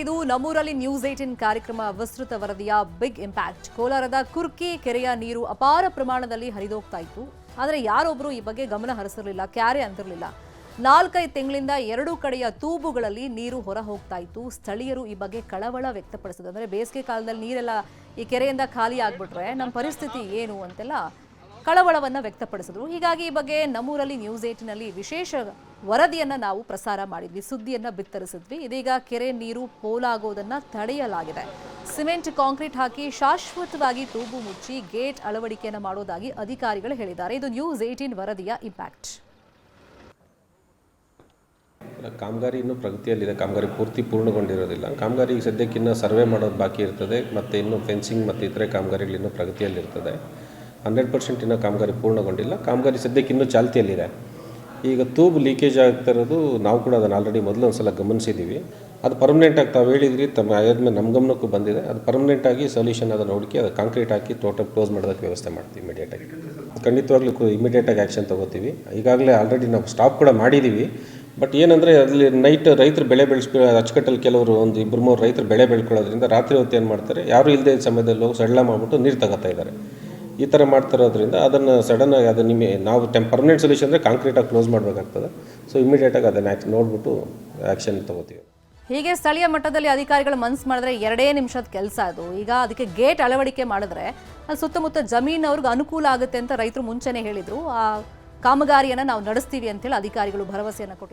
ಇದು ನಮ್ಮೂರಲ್ಲಿ news eighteen ಕಾರ್ಯಕ್ರಮ ವಿಸ್ತೃತ ವರದಿಯ ಬಿಗ್ ಇಂಪ್ಯಾಕ್ಟ್ ಕೋಲಾರದ ಕುರ್ಕಿ ಕೆರೆಯ ನೀರು ಅಪಾರ ಪ್ರಮಾಣದಲ್ಲಿ ಹರಿದೋಗ್ತಾ ಇತ್ತು. ಆದರೆ ಯಾರೊಬ್ಬರು ಈ ಬಗ್ಗೆ ಗಮನ ಹರಿಸಿರಲಿಲ್ಲ, ಕ್ಯಾರೆ ಅಂತಿರಲಿಲ್ಲ. ನಾಲ್ಕೈದು ತಿಂಗಳಿಂದ ಎರಡೂ ಕಡೆಯ ತೂಬುಗಳಲ್ಲಿ ನೀರು ಹೊರ ಹೋಗ್ತಾ ಇತ್ತು. ಸ್ಥಳೀಯರು ಈ ಬಗ್ಗೆ ಕಳವಳ ವ್ಯಕ್ತಪಡಿಸಿದ್ರು. ಅಂದರೆ ಬೇಸಿಗೆ ಕಾಲದಲ್ಲಿ ನೀರೆಲ್ಲ ಈ ಕೆರೆಯಿಂದ ಖಾಲಿ ಆಗ್ಬಿಟ್ರೆ ನಮ್ಮ ಪರಿಸ್ಥಿತಿ ಏನು ಅಂತೆಲ್ಲ ಕಳವಳವನ್ನ ವ್ಯಕ್ತಪಡಿಸಿದ್ರು. ಹೀಗಾಗಿ ಈ ಬಗ್ಗೆ ನಮ್ಮೂರಲ್ಲಿ ನ್ಯೂಸ್ ಏಟಿನಲ್ಲಿ ವಿಶೇಷ ವರದಿಯನ್ನು ನಾವು ಪ್ರಸಾರ ಮಾಡಿದ್ವಿ, ಸುದ್ದಿಯನ್ನು ಬಿತ್ತರಿಸಿದ್ವಿ. ಇದೀಗ ಕೆರೆ ನೀರು ಪೋಲಾಗೋದನ್ನು ತಡೆಯಲಾಗಿದೆ. ಸಿಮೆಂಟ್, ಕಾಂಕ್ರೀಟ್ ಹಾಕಿ ಶಾಶ್ವತವಾಗಿ ತೂಬು ಮುಚ್ಚಿ ಗೇಟ್ ಅಳವಡಿಕೆಯನ್ನು ಮಾಡೋದಾಗಿ ಅಧಿಕಾರಿಗಳು ಹೇಳಿದ್ದಾರೆ. ಇದು ನ್ಯೂಸ್ ಏಟೀನ್ ವರದಿಯ ಇಂಪ್ಯಾಕ್ಟ್ ಕಾಮಗಾರಿ ಇನ್ನೂ ಪ್ರಗತಿಯಲ್ಲಿದೆ. ಕಾಮಗಾರಿ ಪೂರ್ತಿ ಪೂರ್ಣಗೊಂಡಿರೋದಿಲ್ಲ. ಕಾಮಗಾರಿ ಸದ್ಯಕ್ಕಿನ್ನ ಸರ್ವೆ ಮಾಡೋದು ಬಾಕಿ ಇರ್ತದೆ. ಮತ್ತೆ ಇನ್ನೂ ಫೆನ್ಸಿಂಗ್ ಮತ್ತು ಇತರೆ ಕಾಮಗಾರಿಗಳು ಇನ್ನೂ ಪ್ರಗತಿಯಲ್ಲಿರ್ತದೆ. ಹಂಡ್ರೆಡ್ ಪರ್ಸೆಂಟ್ ಇನ್ನೂ ಕಾಮಗಾರಿ ಪೂರ್ಣಗೊಂಡಿಲ್ಲ. ಕಾಮಗಾರಿ ಸದ್ಯಕ್ಕೆ ಇನ್ನೂ ಚಾಲ್ತಿಯಲ್ಲಿದೆ. ಈಗ ತೂಬು ಲೀಕೇಜ್ ಆಗ್ತಿರೋದು ನಾವು ಕೂಡ ಅದನ್ನು ಆಲ್ರೆಡಿ ಮೊದಲು ಒಂದು ಸಲ ಗಮನಿಸಿದ್ದೀವಿ ಅದು ಪರ್ಮನೆಂಟಾಗಿ ತಾವು ಹೇಳಿದ್ರಿ, ತಮ್ಮ ಆದ್ಮೇಲೆ ನಮ್ಮ ಗಮನಕ್ಕೂ ಬಂದಿದೆ. ಅದು ಪರ್ಮನೆಂಟಾಗಿ ಸೊಲ್ಯೂಷನ್ ಅದನ್ನು ಹುಡುಕಿ ಅದು ಕಾಂಕ್ರೀಟ್ ಹಾಕಿ ತೋಟಕ್ಕೆ ಕ್ಲೋಸ್ ಮಾಡೋದಕ್ಕೆ ವ್ಯವಸ್ಥೆ ಮಾಡ್ತೀವಿ ಇಮಿಡಿಯೇಟಾಗಿ ಖಂಡಿತವಾಗ್ಲೂ ಇಮಿಡಿಯೇಟಾಗಿ ಆ್ಯಕ್ಷನ್ ತೊಗೋತೀವಿ. ಈಗಾಗಲೇ ಆಲ್ರೆಡಿ ನಾವು ಸ್ಟಾಪ್ ಕೂಡ ಮಾಡಿದ್ದೀವಿ ಬಟ್ ಏನಂದರೆ ಅಲ್ಲಿ ನೈಟ್ ರೈತರು ಬೆಳೆ ಬೆಳೆಸ್ಕೊ, ಅಚ್ಚುಕಟ್ಟಲ್ಲಿ ಕೆಲವರು ಒಂದು ಇಬ್ಬರು ಮೂರು ರೈತರು ಬೆಳೆ ಬೆಳ್ಕೊಳ್ಳೋದ್ರಿಂದ ರಾತ್ರಿ ಹೊತ್ತು ಏನು ಮಾಡ್ತಾರೆ? ಯಾರು ಇಲ್ಲದೆ ಸಮಯದಲ್ಲಿ ಹೋಗಿ ಸಡ್ಲ ಮಾಡಿಬಿಟ್ಟು ನೀರು ತಗೋತಾ ಇದ್ದಾರೆ. ಈ ಥರ ಮಾಡ್ತಿರೋದ್ರಿಂದ ಅದನ್ನು ಸಡನ್ನಾಗಿ ಅದು ನಿಮಗೆ, ನಾವು ಟೆಂಪ್ ಪರ್ಮನೆಂಟ್ ಸೊಲ್ಯೂಷನ್ ಅಂದರೆ ಕಾಂಕ್ರೀಟಾಗಿ ಕ್ಲೋಸ್ ಮಾಡಬೇಕಾಗ್ತದೆ. ಸೊ ಇಮಿಡಿಯೇಟಾಗಿ ಅದನ್ನು ಆ್ಯಕ್ ನೋಡಿಬಿಟ್ಟು ಆ್ಯಕ್ಷನ್ ತೊಗೋತೀವಿ. ಹೀಗೆ ಸ್ಥಳೀಯ ಮಟ್ಟದಲ್ಲಿ ಅಧಿಕಾರಿಗಳು ಮನ್ಸು ಮಾಡಿದ್ರೆ ಎರಡೇ ನಿಮಿಷದ ಕೆಲಸ ಅದು. ಈಗ ಅದಕ್ಕೆ ಗೇಟ್ ಅಳವಡಿಕೆ ಮಾಡಿದ್ರೆ ಅಲ್ಲಿ ಸುತ್ತಮುತ್ತ ಜಮೀನವ್ರಿಗೆ ಅನುಕೂಲ ಆಗುತ್ತೆ ಅಂತ ರೈತರು ಮುಂಚೆನೇ ಹೇಳಿದರು. ಆ ಕಾಮಗಾರಿಯನ್ನು ನಾವು ನಡೆಸ್ತೀವಿ ಅಂತೇಳಿ ಅಧಿಕಾರಿಗಳು ಭರವಸೆಯನ್ನು ಕೊಟ್ಟಿದ್ದಾರೆ.